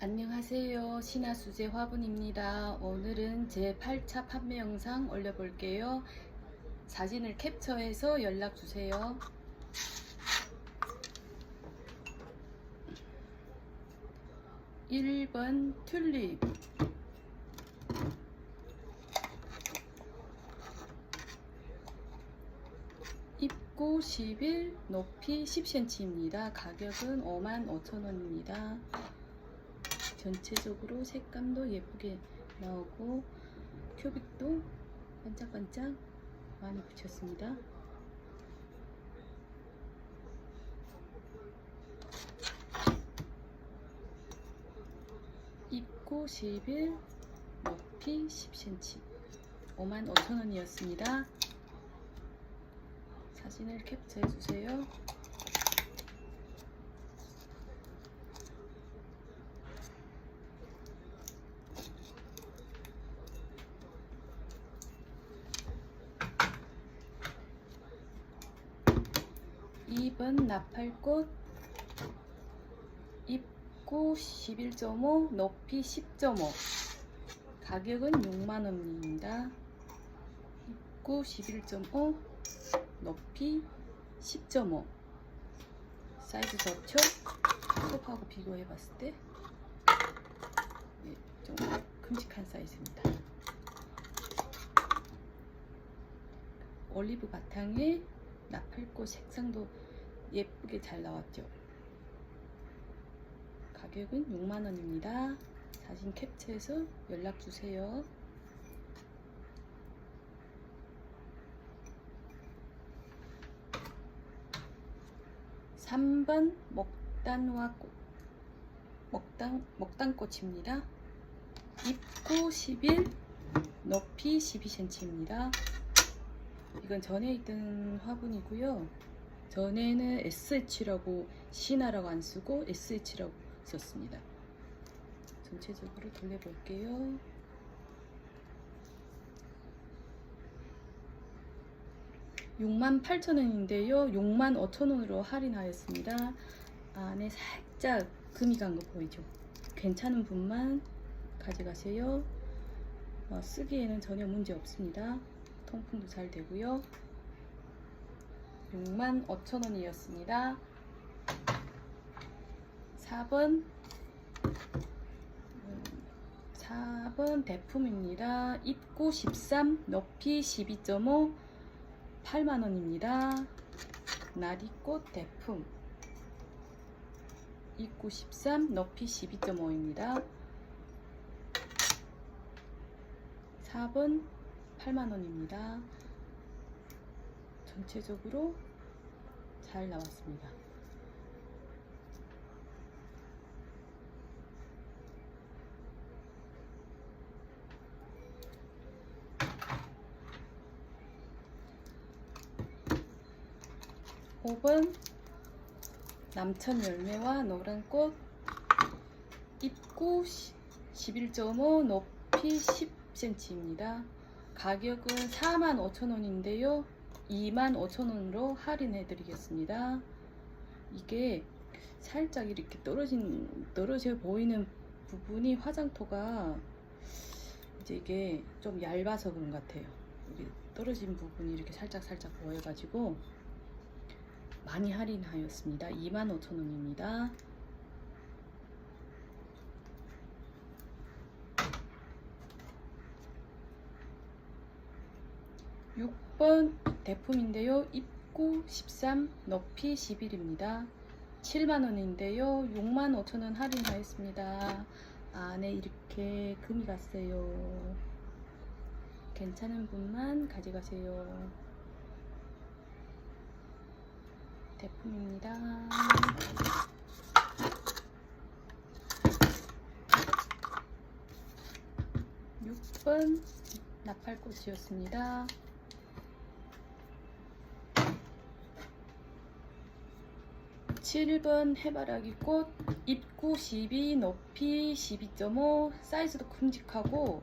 안녕하세요. 신화수제 화분입니다. 오늘은 제 8차 판매 영상 올려볼게요. 사진을 캡처해서 연락 주세요. 일번 튤립 입구 10일, 높이 10cm입니다. 가격은 55,000원입니다. 전체적으로 색감도 예쁘게 나오고 큐빅도 반짝반짝 많이 붙였습니다. 입고 11, 높이 10cm 55,000원이었습니다. 사진을 캡처해 주세요. 이번 나팔꽃 입구 11.5 높이 10.5 가격은 6만원입니다. 입구 11.5 높이 10.5 사이즈 좋죠? 톱하고 비교해 봤을 때? 예, 좀 큼직한 사이즈입니다. 올리브 바탕에 나팔꽃 색상도 예쁘게 잘 나왔죠. 가격은 6만원입니다. 사진 캡처해서 연락 주세요. 삼번 먹단화 꽃, 먹단, 먹단꽃입니다. 입구 11, 높이 12cm입니다. 이건 전에 있던 화분이고요. 전에는 SH라고 신화라고 안 쓰고 SH라고 썼습니다. 전체적으로 돌려볼게요. (6만 8천 원인데요) (6만 5천 원으로 할인하였습니다) 안에 살짝 금이 간 거 보이죠 괜찮은 분만 가져가세요 어, 쓰기에는 전혀 문제 없습니다 통풍도 잘 되고요. 6만 5천 원이었습니다. 4번 4번 대품입니다. 입구 13, 높이 12.5, 8만 원입니다. 나리꽃 대품 입구 13, 높이 12.5입니다. 4번 8만원입니다. 전체적으로 잘 나왔습니다. 오번 남천 열매와 노란 꽃 입구 11.5 높이 10cm입니다. 가격은 45,000원인데요. 25,000원으로 할인해 드리겠습니다. 이게 살짝 이렇게 떨어진 떨어져 보이는 부분이 화장토가 이제 이게 좀 얇아서 그런 것 같아요. 이게 떨어진 부분이 이렇게 살짝 살짝 보여가지고 많이 할인하였습니다. 25,000원입니다. 6번 대품인데요. 입구 13, 높이 11입니다. 7만원인데요. 6만 5천원 할인하였습니다. 안에 이렇게 금이 갔어요. 괜찮은 분만 가져가세요. 대품입니다. 육번 나팔꽃이었습니다. 7번 해바라기 꽃 입구 12 높이 12.5 사이즈도 큼직하고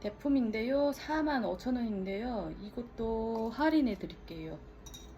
대품인데요 45,000원인데요 이것도 할인해 드릴게요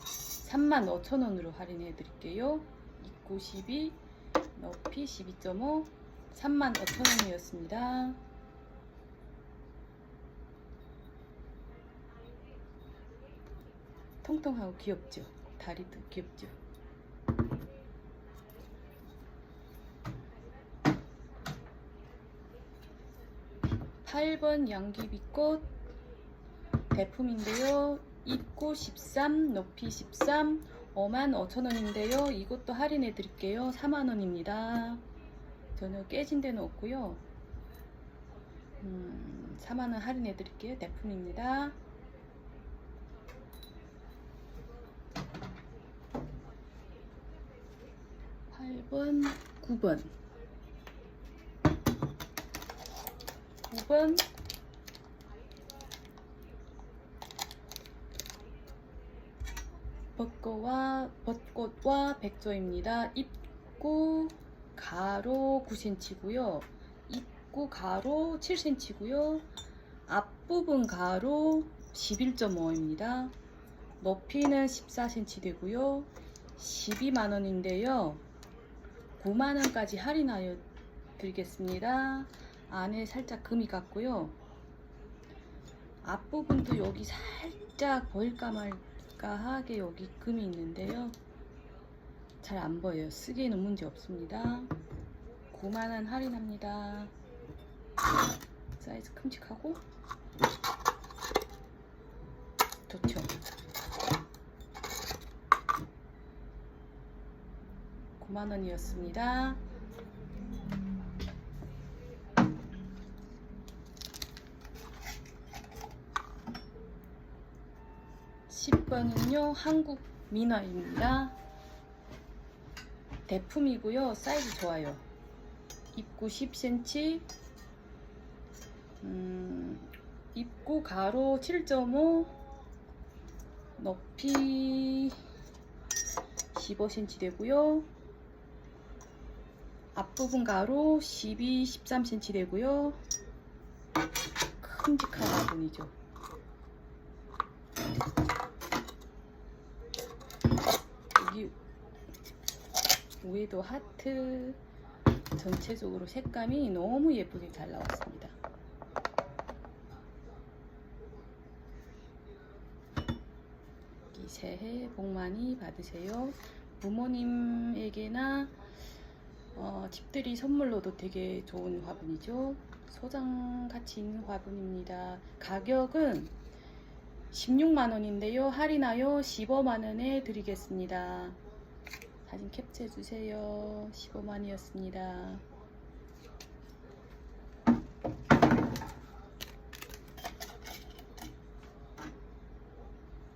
35,000원으로 할인해 드릴게요 입구 12 높이 12.5 35,000원이었습니다. 통통하고 귀엽죠? 다리도 귀엽죠? 팔번 양귀비꽃 대품인데요. 입고 13, 높이 13, 5만 5천 원인데요. 이것도 할인해 드릴게요. 4만 원입니다. 전혀 깨진 데는 없고요. 음, 4만 원 할인해 드릴게요. 대품입니다. 팔번 9번 9번 벚꽃과 벚꽃과 백조입니다. 입구 가로 9cm고요. 입구 가로 7cm고요. 앞부분 가로 11.5입니다. 높이는 14cm 되고요. 12만 원인데요. 9만 원까지 할인하여 드리겠습니다. 안에 살짝 금이 같고요. 앞부분도 여기 살짝 보일까 말까 하게 여기 금이 있는데요. 잘 안 보여요. 쓰기에는 문제 없습니다. 9만원 할인합니다. 사이즈 큼직하고 좋죠. 구만원이었습니다 (10번은요) 한국 민화입니다. 대품이고요 사이즈 좋아요. 입구 10cm 음, 입구 가로 7.5 높이 15cm 되고요. 앞부분 가로 12, 13cm 되고요. 큼직한 화분이죠 여기 위에도 하트 전체적으로 색감이 너무 예쁘게 잘 나왔습니다. 이 새해 복 많이 받으세요. 부모님에게나 어, 집들이 선물로도 되게 좋은 화분이죠. 소장 가치 있는 화분입니다. 가격은 16만원인데요. 할인하여 15만원에 드리겠습니다. 사진 캡처해 주세요. 15만이었습니다.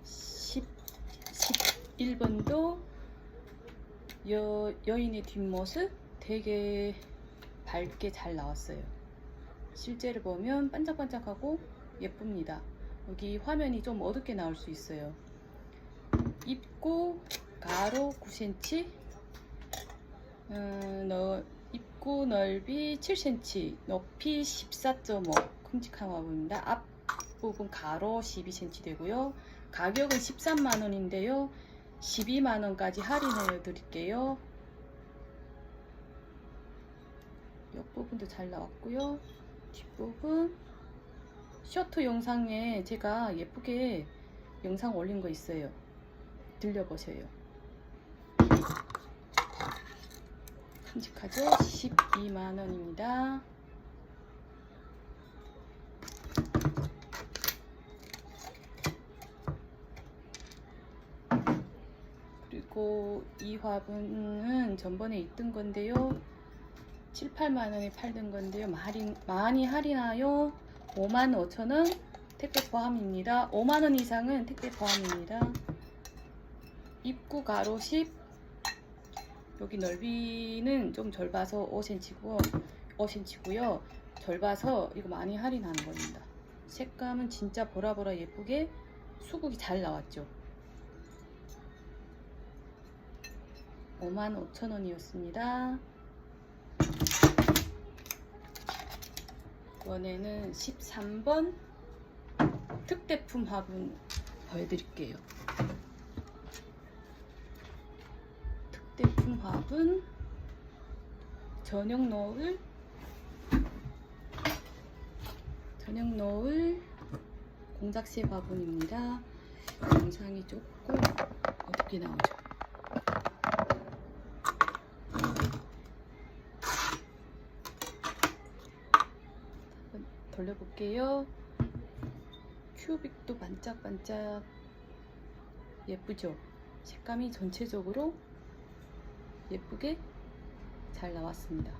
10, 11번도 여, 여인의 뒷모습 되게 밝게 잘 나왔어요. 실제로 보면 반짝반짝하고 예쁩니다. 여기 화면이 좀 어둡게 나올 수 있어요. 입고 가로 9cm, 음, 너, 입구 넓이 7cm, 높이 14.5 큼직한 화분입니다. 앞부분 가로 12cm 되고요. 가격은 13만원인데요. 12만원까지 할인해 드릴게요. 옆부분도 잘 나왔고요. 뒷부분 쇼트 영상에 제가 예쁘게 영상 올린 거 있어요. 들려보세요. 큼직하죠? 12만원입니다. 그리고 이 화분은 전번에 있던 건데요. 7, 8만원에 팔던 건데요. 많이, 많이 할인하여 5만 5천원 택배 포함입니다. 5만원 이상은 택배 포함입니다. 입구 가로 10 여기 넓이는 좀 넓어서 5cm고 5cm고요. 넓어서 이거 많이 할인하는 겁니다. 색감은 진짜 보라보라 예쁘게 수국이 잘 나왔죠. 55,000원이었습니다. 이번에는 13번 특대품 화분 보여드릴게요. 특대품 화분 저녁 노을 저녁 노을 공작실 화분입니다. 영상이 조금 어둡게 나오죠. 돌려볼게요. 큐빅도 반짝반짝 예쁘죠? 색감이 전체적으로 예쁘게 잘 나왔습니다.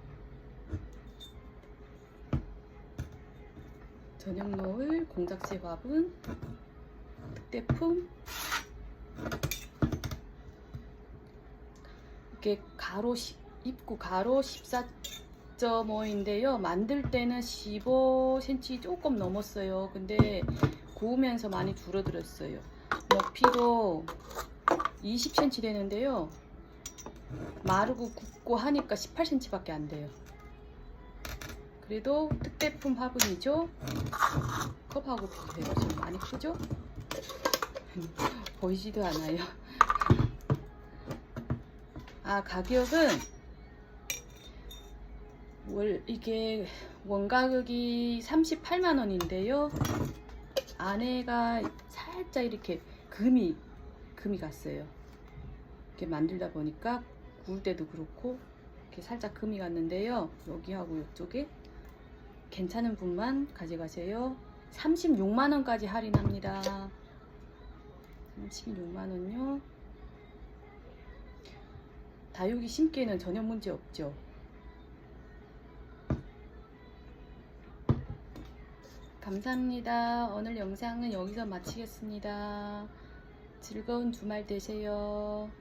저녁 노을 공작새 화분 특대품 이게 가로 10, 입구 가로 14.5인데요. 만들 때는 15cm 조금 넘었어요. 근데 구우면서 많이 줄어들었어요. 높이도 20cm 되는데요. 마르고 굽고 하니까 18cm밖에 안 돼요. 그래도 특대품 화분이죠. 컵하고 비슷해요. 지금 많이 크죠? 보이지도 않아요. 아 가격은 월 이게 원가격이 38만 원인데요. 안에가 살짝 이렇게 금이 금이 갔어요. 이렇게 만들다 보니까 구울 때도 그렇고 이렇게 살짝 금이 갔는데요. 여기하고 이쪽에 괜찮은 분만 가져가세요. 36만 원까지 할인합니다. 36만 원요. 다육이 심기에는 전혀 문제 없죠. 감사합니다. 오늘 영상은 여기서 마치겠습니다. 즐거운 주말 되세요.